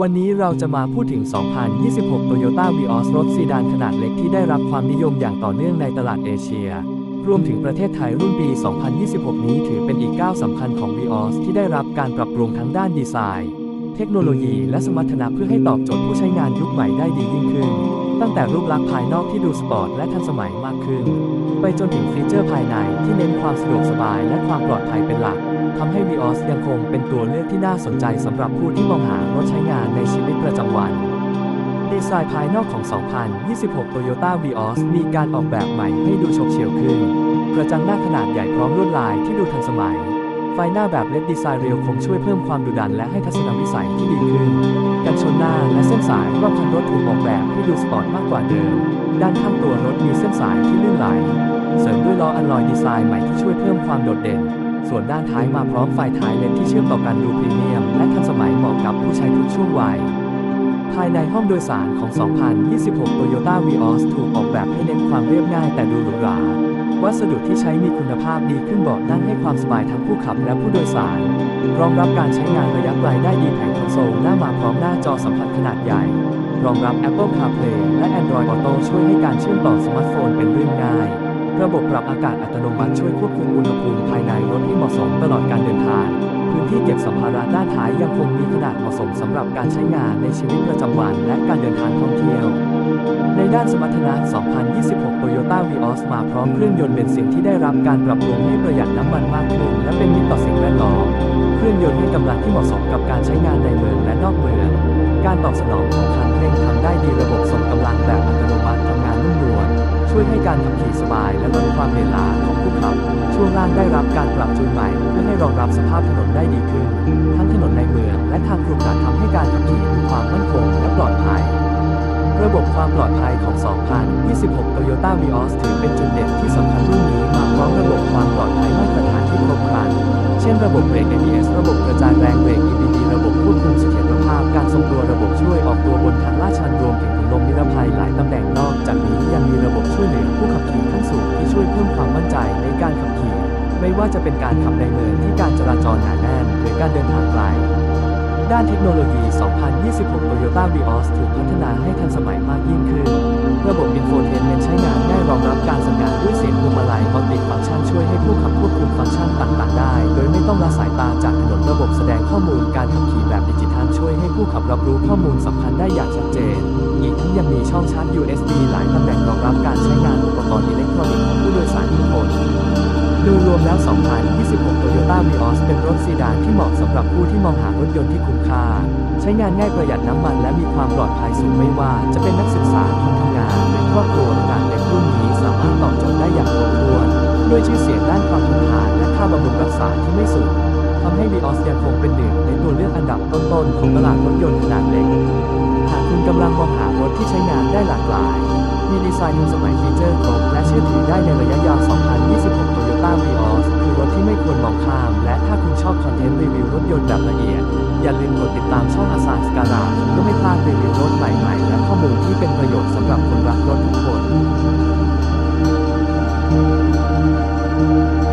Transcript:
วันนี้เราจะมาพูดถึง 2026 Toyota Vios รถซีดานขนาดเล็กที่ได้รับความนิยมอย่างต่อเนื่องในตลาดเอเชีย รวมถึงประเทศไทยรุ่นปี 2026 นี้ถือเป็นอีกก้าวสำคัญของ Vios ที่ได้รับการปรับปรุงทั้งด้านดีไซน์ เทคโนโลยีและสมรรถนะเพื่อให้ตอบโจทย์ผู้ใช้งานยุคใหม่ได้ดียิ่งขึ้น ตั้งแต่รูปลักษณ์ภายนอกที่ดูสปอร์ตและทันสมัยมากขึ้น ไปจนถึงฟีเจอร์ภายในที่เน้นความสะดวกสบายและความปลอดภัยเป็นหลัก ทำให้ Vios ยังคงเป็นตัวเลือกที่น่าสนใจสำหรับผู้ที่มองหารถใช้งานในชีวิตประจำวัน ดีไซน์ภายนอกของ 2026 Toyota Vios มีการออกแบบใหม่ให้ดูโฉบเฉี่ยวขึ้น กระจังหน้าขนาดใหญ่พร้อมลวดลายที่ดูทันสมัย ไฟหน้าแบบเลดดีไซน์เรียวคงช่วยเพิ่มความดุดันและให้ทัศนวิสัยที่ดีขึ้น กันชนหน้าและเส้นสายรอบคันรถถูกออกแบบให้ดูสปอร์ตมากกว่าเดิม ด้านข้างตัวรถมีเส้นสายที่ลื่นไหล เสริมด้วยล้ออัลลอยดีไซน์ใหม่ที่ช่วยเพิ่มความโดดเด่น ส่วนด้านท้ายมาพร้อมไฟท้ายเลนที่เชื่อมต่อกันดูพรีเมียม และทันสมัยเหมาะกับผู้ใช้ทุกช่วงวัย ภายในห้องโดยสารของ 2026 Toyota Vios ถูกออกแบบให้เน้นความเรียบง่ายแต่ดูหรูหราวัสดุที่ใช้มีคุณภาพดีขึ้นเบาะนั่งให้ความสบายทั้งผู้ขับและผู้โดยสาร รองรับการใช้งานระยะไกลได้ดีแผงคอนโซลหน้ามาพร้อมหน้าจอสัมผัสขนาดใหญ่ รองรับ Apple CarPlay และ Android Auto ช่วยให้การเชื่อมต่อสมาร์ทโฟนเป็นเรื่องง่าย ระบบปรับอากาศอัตโนมัติช่วยควบคุมอุณหภูมิภายในร ตลอดการเดินทาง พื้นที่เก็บสัมภาระด้านท้ายยังคงมีขนาดเหมาะสมสำหรับการใช้งานในชีวิตประจำวันและการเดินทางท่องเที่ยว ในด้านสมรรถนะ 2026 Toyota Vios มาพร้อมเครื่องยนต์เบนซินที่ได้รับการปรับปรุงให้ประหยัดน้ำมันมากขึ้น และเป็นมิตรต่อสิ่งแวดล้อม เครื่องยนต์ให้กำลังที่เหมาะสมกับการใช้งานในเมืองและนอกเมือง การตอบสนองของคันเร่งทำได้ดี ช่วยให้การขับขี่สบายและลดความเหนื่อยล้าของผู้ขับ ช่วงล่างได้รับการปรับจูนใหม่เพื่อให้รองรับสภาพถนนได้ดีขึ้น ทั้งถนนในเมืองและทางขรุขระทำให้การขับขี่มีความมั่นคงและปลอดภัย ระบบความปลอดภัยของ 2026 Toyota Vios ถือเป็นจุดเด่นที่สำคัญรุ่นนี้มาพร้อมระบบความปลอดภัยมาตรฐานที่ครบครัน เช่นระบบเบรก ABS ระบบกระจายแรงเบรก EBD ควบคุมเสถียรภาพการทรงตัวระบบช่วยออกตัวบนทางลาดชันรวมถึงถุงลมนิรภัยหลายตำแหน่งนอกจากนี้ยังมีระบบช่วยเหลือผู้ขับขี่ขั้นสูงที่ช่วยเพิ่มความมั่นใจในการขับขี่ไม่ว่าจะเป็นการขับในเมืองที่การจราจรหนาแน่นหรือการเดินทางไกลด้านเทคโนโลยี 2026 Toyota Vios ถูกพัฒนาให้ทันสมัยมากยิ่ง ผู้ขับควบคุมฟังก์ชันต่างๆ ได้ โดยไม่ต้องละสายตาจากถนนระบบแสดงข้อมูลการขับขี่แบบดิจิทัลช่วยให้ผู้ขับรับรู้ข้อมูลสำคัญได้อย่างชัดเจน อีกทั้งยังมีช่องชาร์จ USB หลายตำแหน่งรองรับการใช้งานอุปกรณ์อิเล็กทรอนิกส์ของผู้โดยสารทุกคนโดยรวมแล้ว 2026 Toyota Vios เป็นรถซีดานที่เหมาะสำหรับผู้ที่มองหารถยนต์ที่คุ้มค่า ใช้งานง่ายประหยัดน้ำมันและมีความปลอดภัยสูงไม่ว่า จะเป็นนักศึกษาคนทำงานหรือครอบครัวขนาดเล็กรุ่นนี้สามารถตอบโจทย์ได้อย่างครบถ้วน ด้วยชื่อเสียงด้านความทนทานและค่าบำรุงรักษาที่ไม่สูงทำให้วีออสยังคงเป็นหนึ่งในตัวเลือกอันดับต้นๆของตลาดรถยนต์ขนาดเล็ก หากคุณกำลังมองหารถที่ใช้งานได้หลากหลาย มีดีไซน์ทันสมัยฟีเจอร์ครบและเชื่อถือได้ในระยะยาว 2026 Toyota Vios คือรถที่ไม่ควรมองข้าม และถ้าคุณชอบคอนเทนต์รีวิวรถยนต์แบบละเอียด อย่าลืมกดติดตามช่องอาสาสการาเพื่อไม่พลาดรีวิวรถใหม่ๆ และข้อมูลที่เป็นประโยชน์สำหรับคนรักรถทุกคน Música